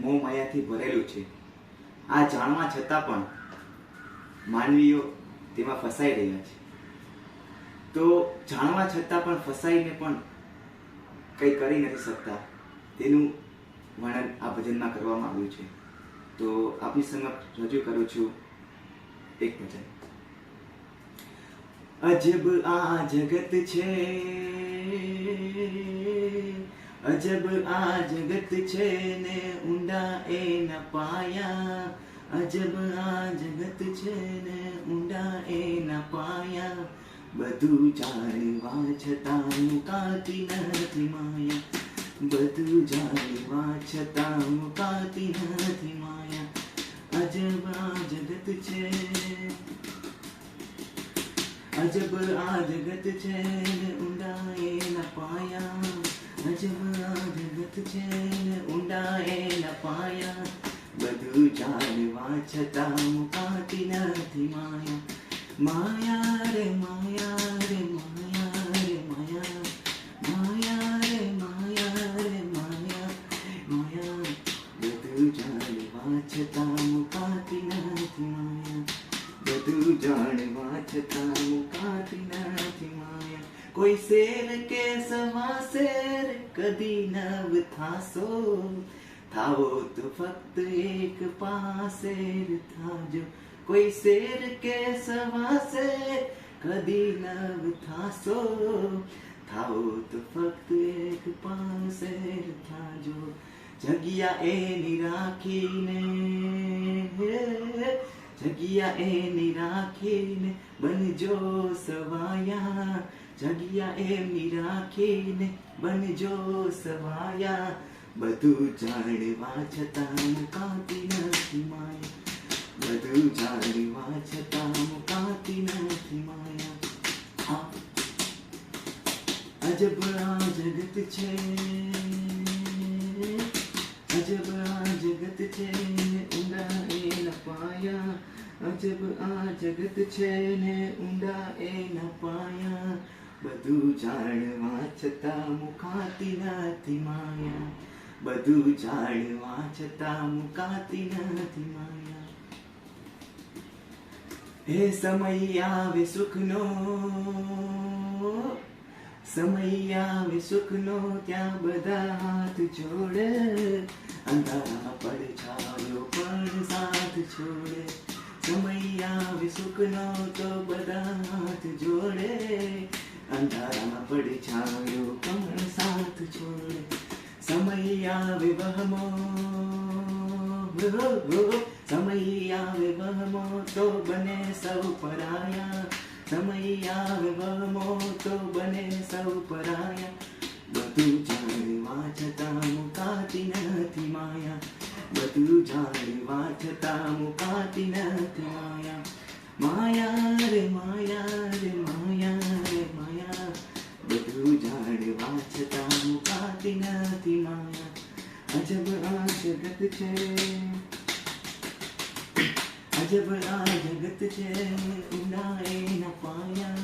મોહ માયાથી ભરેલું છે. આ જાણવા છતાં પણ માનવીઓ તેમાં ફસાઈ રહ્યા છે. તો જાણવા છતાં પણ ફસાઈને પણ કંઈ કરી નથી શકતા તેનું વર્ણન આ ભજનમાં કરવામાં આવ્યું છે. તો આપની સમક્ષ રજૂ કરું છું એક ભજન. અજબ આ જગત છે અજબ આ જગત છે ને ઊંડા એ ન પાયા. અજબ આ જગત છે ને ઊંડા એ ન પાયા. બધું જાણવા છતાં મુકાતી નથી માયા. બધું જાણવા છતાં મુકાતી નથી માયા. અજબ આ જગત છે. અજબ આ જગત છે ઊંડા એ ન પાયા. અજબ આ જગત છે ને ઊંડા એ ન પાયા બધું જાણવા છતાં મુકાતી નથી માયા માયા રે માયા રે માયા રે માયા માયા રે માયા રે માયા માયા બધું જાણવા છતાં મુકાતી નથી માયા બધું જાણવા છતાં મુકાતી નથી માયા કોઈ શેર કે સવા શેર કદી નવ થાશો થાવો તો ફક્ત એક પાસે જ થાજો કોઈ શેર કે સવા શેર કદી નવ થાશો થાવો તો ફક્ત એક પાસે જ થાજો જગ્યા એની રાખીને જગ્યા એની રાખીને બનજો સવાયા જગ્યા એમની રાખીને બનજો સવાયા. બધું જાણવા છતાં મુકાતી નથી માયા. બધું જાણવા છતાં મુકાતી નથી માયા. અજબ આ જગત છે. અજબ આ જગત છે. ઊંડા એ ન પાયા અજબ આ જગત છે ને ઊંડા એ ન પાયા બધું જાણવા છતાં મુકાતી નથી માયા. બધું જાણવા છતાં મુકાતી નથી માયા. હે સમય આવે સુખનો, સમય આવે સુખનો ત્યાં બધા હાથ જોડે. અંધારા પડછાયો પણ સાથ છોડે સમય આવે સુખનો તો બધા હાથ જોડે. અંધારા પડછાયો પણ સાથ છોડ સમય આવે વહમો સમય આવે વહમો તો બને સૌ પરાયા સમય આવે વહમો તો બને સૌ પરાયા બધું જાણવા છતાં મુકાતી નથી માયા બધું જાણવા છતાં મુકાતી નથી માયા માયા રે માયા જગત છે. અજબ આ જગત છે એના પાયા.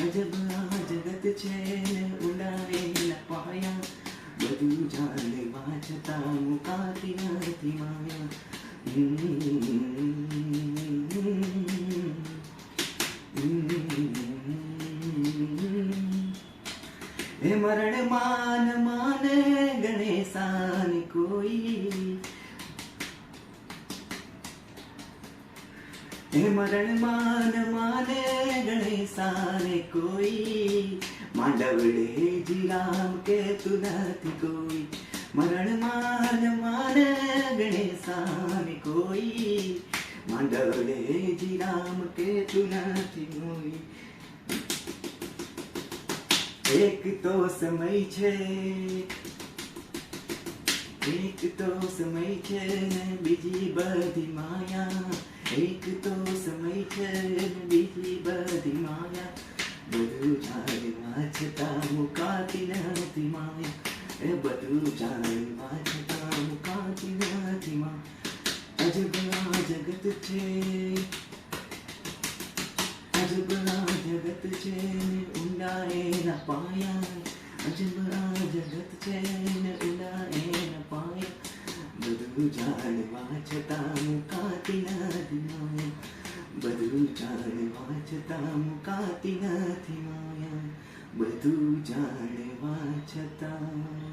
અજબ આ જગત છે એના પાયા. બધું જાણવા છતાં મુકાતી નથી માયા. મરણ માન માન ગણેશાન કોઈ હે મરણ માન માને ગણેશાને કોઈ. માંડવડે જી રામ કે તું નથી કોઈ. મરણ માન માને ગણેશાને કોઈ. માંડવડે જી રામ કે તું નથી કોઈ. એક તો સમય છે. એક તો સમય છે ને બીજી બધી માયા. એક તો સમય છે બીજી બધી માયા બધું જાણવા છતાં મુકાતી નથી માયા એ બધું જાણવા છતાં મુકાતી નથી માં અજબના જગત છે અજબના જગત છે ઊંડા એના પાયા અજબના જગત છે ઊંડા એના પાયા બધું જાણવા છતાં મુકાતી નથી માયા બધું જાણવા છતાં મુકાતી નથી માયા બધું જાણવા છતાં